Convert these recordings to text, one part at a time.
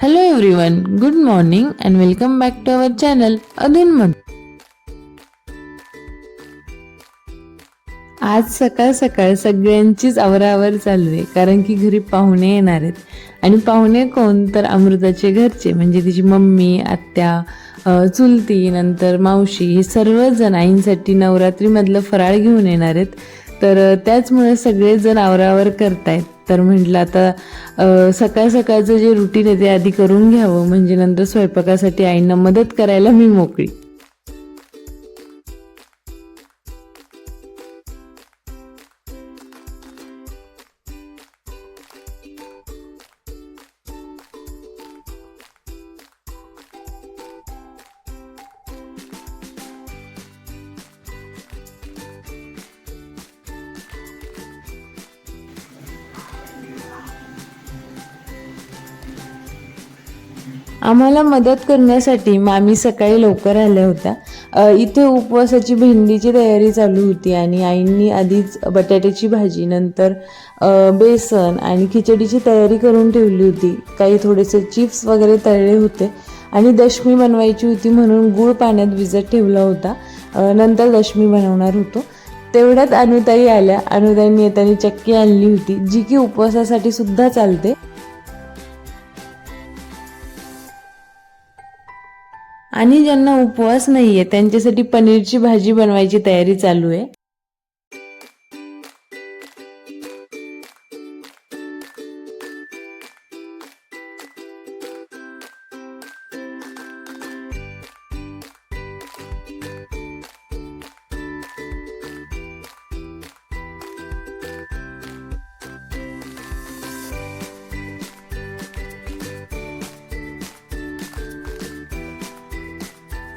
Hello everyone good morning and welcome back to our channel अधूनमध आज सकाळ सकाळ सगळ्यांचीच आवरावर चालू आहे कारण की घरी पाहुणे येणार आहेत. आणि पाहुणे कोण? तर अमृताचे घरचे म्हणजे तिची मम्मी आत्या चुलती नंतर मावशी हे सर्वजण आईंसाठी नवरात्रीमधलं फराळ घेऊन येणार आहेत. तर त्याचमुळे सगळेजण आवरावर करतायत. तर म्हटलं आता सकाळ सकाळचं जे रुटीन आहे ते आधी करून घ्यावं. म्हणजे नंतर स्वयंपाकासाठी आईंना मदत करायला मी मोकळी. आम्हाला मदत करण्यासाठी मामी सकाळी लवकर आल्या होत्या. इथे उपवासाची भेंडीची तयारी चालू होती आणि आईंनी आधीच बटाट्याची भाजी नंतर बेसन आणि खिचडीची तयारी करून ठेवली होती. काही थोडेसे चिप्स वगैरे तळले होते आणि दशमी बनवायची होती म्हणून गूळ पाण्यात भिजत ठेवला होता. नंतर दशमी बनवणार होतो. तेवढ्यात अनुताई आल्या. अनुताईंनी येताना चक्की आणली होती जी की उपवासासाठी सुद्धा चालते. आणि ज्यांना उपवास नाही आहे त्यांच्यासाठी पनीरची भाजी बनवायची तयारी चालू आहे.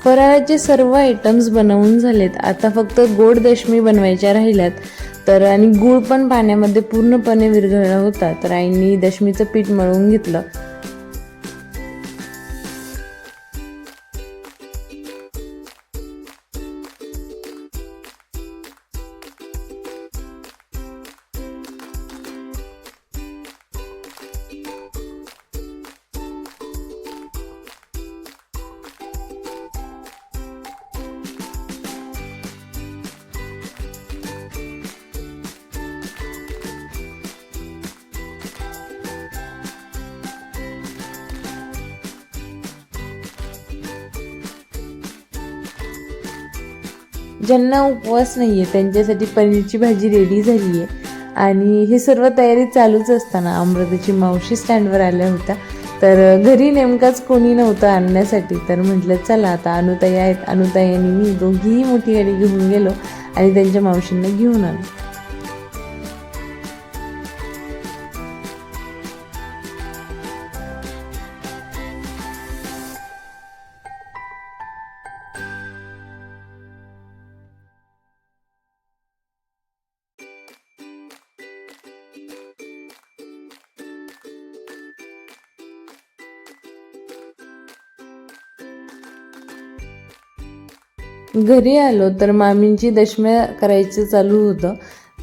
फराळाचे सर्व आयटम्स बनवून झालेत. आता फक्त गोड दशमी बनवायच्या राहिल्यात. तर आणि गूळ पण पाण्यामध्ये पूर्णपणे विरघळला होता. तर आईंनी दशमीचं पीठ मळून घेतलं. ज्यांना उपवास नाही आहे त्यांच्यासाठी पनीरची भाजी रेडी झाली आहे आणि हे सर्व तयारी चालूच असताना अमृताची मावशी स्टँडवर आल्या होत्या. तर घरी नेमकाच कोणी नव्हतं आणण्यासाठी. तर म्हटलं चला आता अनुताई आहेत. अनुताई आणि मी दोघीही मोठी गाडी घेऊन गेलो आणि त्यांच्या मावशींना घेऊन आलो. घरी आलो तर मामींची दशम्या करायचं चालू होतं.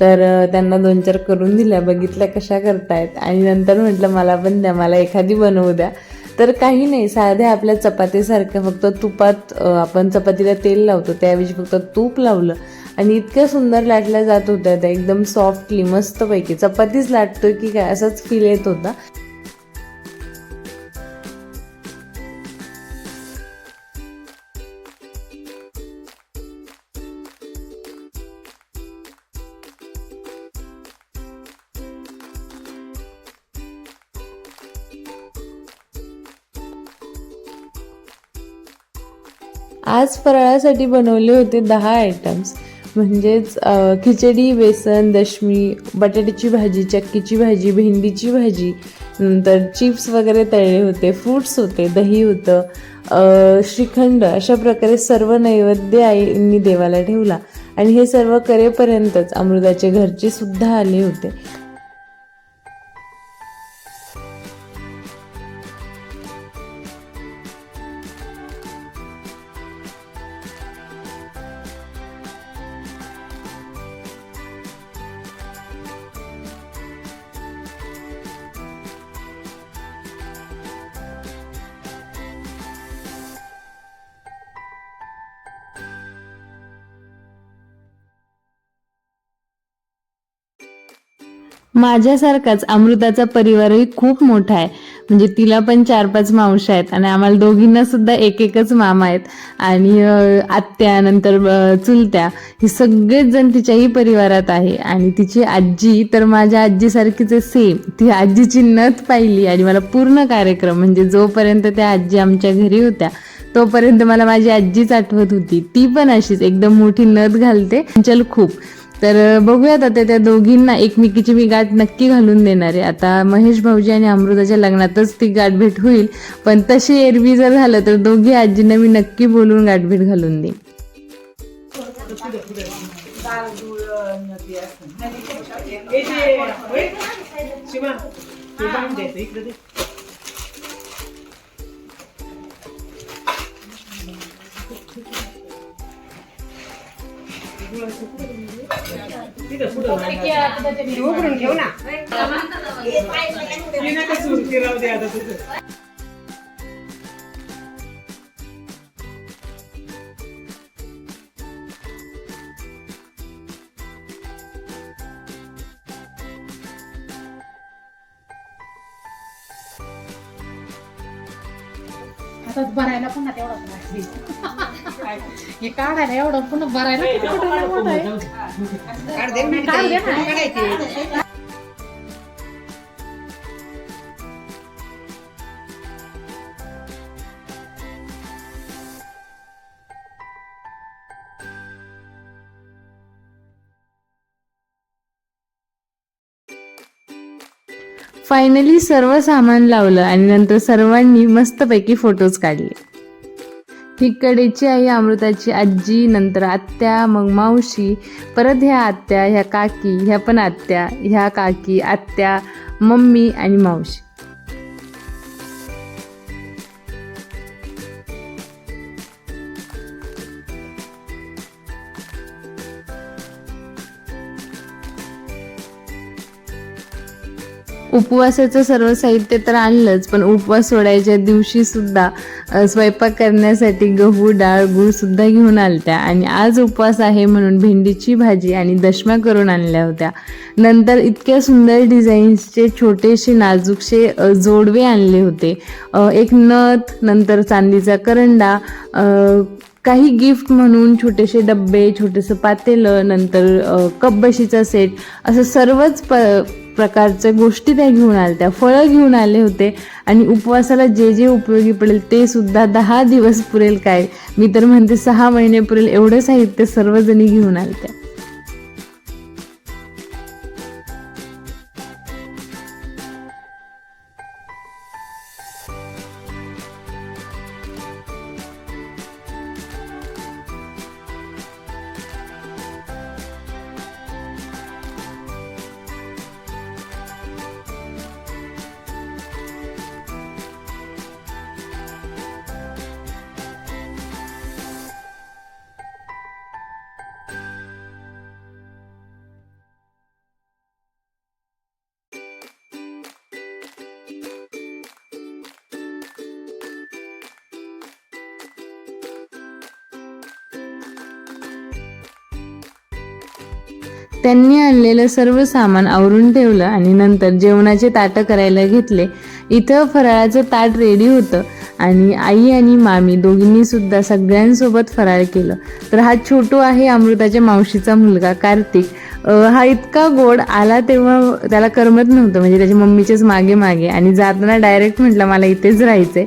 तर त्यांना दोन चार करून दिल्या बघितल्या कशा करतायत. आणि नंतर म्हटलं मला पण द्या मला एखादी बनवू द्या. तर काही नाही साध्या आपल्या चपातीसारख्या फक्त तुपात आपण चपातीला तेल लावतो. त्याऐवजी फक्त तूप लावलं. आणि इतक्या सुंदर लाटल्या जात होत्या त्या एकदम सॉफ्टली मस्तपैकी. चपातीच लाटतोय की काय असाच फील येत होता. आज फराळासाठी बनवले होते दहा आयटम्स म्हणजेच खिचडी बेसन दशमी बटाट्याची भाजी चक्कीची भाजी भेंडीची भाजी नंतर चिप्स वगैरे तळले होते फ्रूट्स होते दही होतं श्रीखंड अशा प्रकारे सर्व नैवेद्य आईंनी देवाला ठेवला. आणि हे सर्व करेपर्यंतच अमृताचे घरचे सुद्धा आले होते. माझ्यासारखाच अमृताचा परिवारही खूप मोठा आहे. म्हणजे तिला पण चार पाच मावशा आहेत आणि आम्हाला दोघींना सुद्धा एक एकच मामा आहेत. आणि आत्या नंतर चुलत्या हे सगळेच जण तिच्याही परिवारात आहे. आणि तिची आजी तर माझ्या आजीसारखीच सेम ती आजीची नथ पाहिली आणि मला पूर्ण कार्यक्रम म्हणजे जोपर्यंत त्या आजी आमच्या घरी होत्या तोपर्यंत मला माझी आजीच आठवत होती. ती पण अशीच एकदम मोठी नथ घालते चल खूप. तर बघूयात आता त्या दोघींना एकमेकीची मी गाठ नक्की घालून देणार आहे. आता महेश भाऊजी आणि अमृताच्या लग्नातच ती गाठभेट होईल. पण तशी एरवी जर झालं तर दोघी आजींना मी नक्की बोलून गाठभेट घालून देईन. उघडून ठेव ना. ती नका सुरू ती राहू दे आता तुझं आता भरायला पुन्हा तेवढाच हे काढायला एवढं पुन्हा भरायला किती कुठं मोठं आहे काढ दे ना, काढ दे ना. काढायची. फायनली सर्व सामान लावलं आणि नंतर सर्वांनी मस्तपैकी फोटोज काढले ही कडेची आई अमृताची आजी नंतर आत्या मग मावशी परत ह्या आत्या ह्या काकी ह्या पण आत्या ह्या काकी आत्या मम्मी आणि मावशी. उपवासाचं सर्व साहित्य तर आणलंच पण उपवास सोडायच्या दिवशी सुद्धा स्वयंपाक करण्यासाठी गहू डाळ गूळ सुद्धा घेऊन आलत्या. आणि आज उपवास आहे म्हणून भेंडीची भाजी आणि दशम्या करून आणल्या होत्या. नंतर इतक्या सुंदर डिझाईन्सचे छोटेसे नाजूकसे जोडवे आणले होते. एक नथ नंतर चांदीचा करंडा काही गिफ्ट म्हणून छोटेसे डब्बे छोटेसं पातेलं नंतर कपबशीचा सेट असं सर्वच प प्रकारच्या गोष्टी त्या घेऊन आल्या. त्या फळं घेऊन आले होते. आणि उपवासाला जे जे उपयोगी पडेल ते सुद्धा दहा दिवस पुरेल काय? मी तर म्हणते सहा महिने पुरेल एवढं साहित्य सर्वजणी घेऊन आल्या त्यांनी आणलेलं सर्व सामान आवरून ठेवलं आणि नंतर जेवणाचे ताटं करायला घेतले. इथं फराळाचं ताट रेडी होतं आणि आई आणि मामी दोघींनी सुद्धा सगळ्यांसोबत फराळ केलं. तर हा छोटू आहे अमृताच्या मावशीचा मुलगा कार्तिक. हा इतका गोड आला तेव्हा त्याला करमत नव्हतं म्हणजे त्याच्या मम्मीच्याच मागे मागे आणि जाताना डायरेक्ट म्हटलं मला इथेच राहायचंय.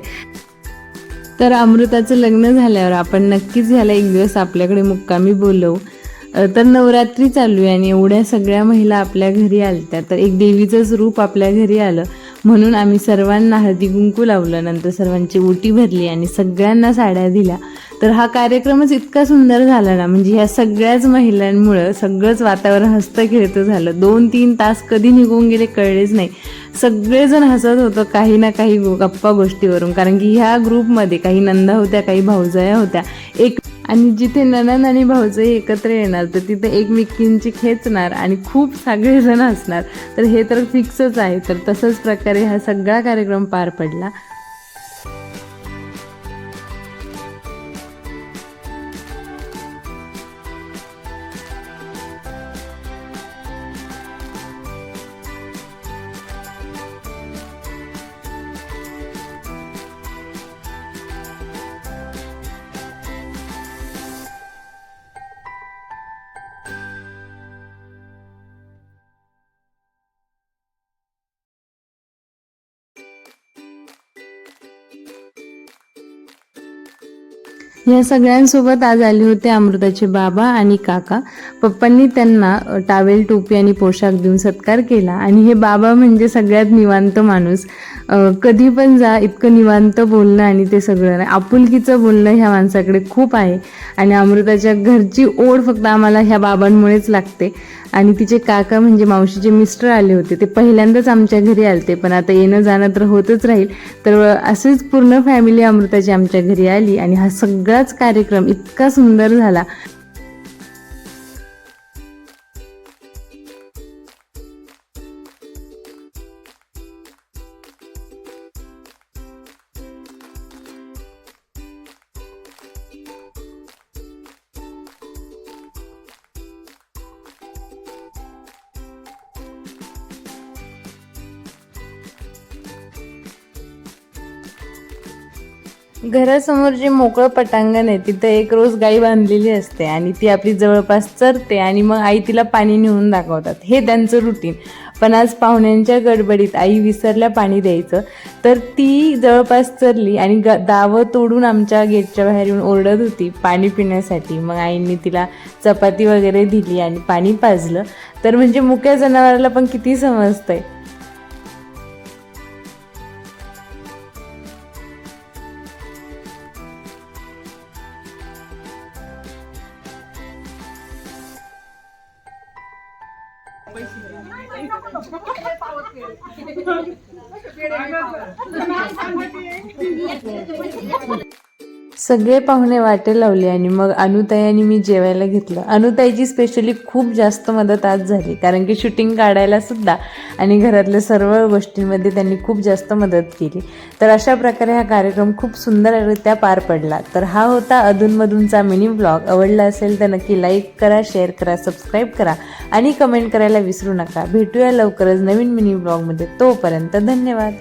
तर अमृताचं लग्न झाल्यावर आपण नक्कीच ह्याला एक दिवस आपल्याकडे मुक्कामी बोलवू. तर नवरात्री चालू आहे आणि एवढ्या सगळ्या महिला आपल्या घरी आलत्या. तर एक देवीचंच रूप आपल्या घरी आलं. म्हणून आम्ही सर्वांना हळदी कुंकू लावलं. नंतर सर्वांची ओटी भरली आणि सगळ्यांना साड्या दिल्या. तर हा कार्यक्रमच इतका सुंदर झाला ना म्हणजे ह्या सगळ्याच महिलांमुळं सगळंच वातावरण हसतं खेळतं झालं. दोन तीन तास कधी निघून गेले कळलेच नाही. सगळेजण हसत होतं काही ना काही गो- गप्पा गोष्टीवरून. कारण की ह्या ग्रुपमध्ये काही नंदा होत्या काही भाऊजया होत्या. एक आणि जिथे ननन आणि भाऊजई एकत्र येणार तर तिथे एकमेकींची खेचणार आणि खूप सगळेजण असणार तर हे तर फिक्सच आहे. तर तसंच प्रकारे हा सगळा कार्यक्रम पार पडला. या सगळ्यांसोबत आज आले होते अमृताचे बाबा आणि काका. पप्पांनी त्यांना टावेल टोपी आणि पोशाख देऊन सत्कार केला. आणि हे बाबा म्हणजे सगळ्यात निवांत माणूस. कधी पण जा इतकं निवांत बोलणं आणि ते सगळं नाही. आपुलकीचं बोलणं ह्या माणसाकडे खूप आहे. आणि अमृताच्या घरची ओढ फक्त आम्हाला ह्या बाबांमुळेच लागते. आणि तिचे काका म्हणजे मावशीचे मिस्टर आले होते. ते पहिल्यांदाच आमच्या घरी आलते पण आता येणं जाणं तर होतच राहील. तर असेच पूर्ण फॅमिली अमृताची आमच्या घरी आली आणि हा सगळाच कार्यक्रम इतका सुंदर झाला. घरासमोर जे मोकळं पटांगण आहे तिथं एक रोज गाई बांधलेली असते आणि ती आपली जवळपास चरते आणि मग आई तिला पाणी नेऊन दाखवतात. हे त्यांचं रुटीन पण आज पाहुण्यांच्या गडबडीत आई विसरल्या पाणी द्यायचं तर ती जवळपास चरली आणि ग दावं तोडून आमच्या गेटच्या बाहेर येऊन ओरडत होती पाणी पिण्यासाठी. मग आईंनी तिला चपाती वगैरे दिली आणि पाणी पाजलं. तर म्हणजे मुक्या जनावराला पण किती समजतंय. सगळे पाहुणे वाटे लावले आणि मग अनुताई आणि मी जेवायला घेतलं. अनुताईची स्पेशली खूप जास्त मदत आज झाली कारण की शूटिंग काढायला सुद्धा आणि घरातल्या सर्व गोष्टींमध्ये त्यांनी खूप जास्त मदत केली. तर अशा प्रकारे हा कार्यक्रम खूप सुंदररित्या पार पडला. तर हा होता अधूनमधूनचा मिनी ब्लॉग आवडला असेल तर नक्की लाईक करा शेअर करा सबस्क्राईब करा आणि कमेंट करायला विसरू नका. भेटूया लवकरच नवीन मिनी ब्लॉगमध्ये तोपर्यंत धन्यवाद.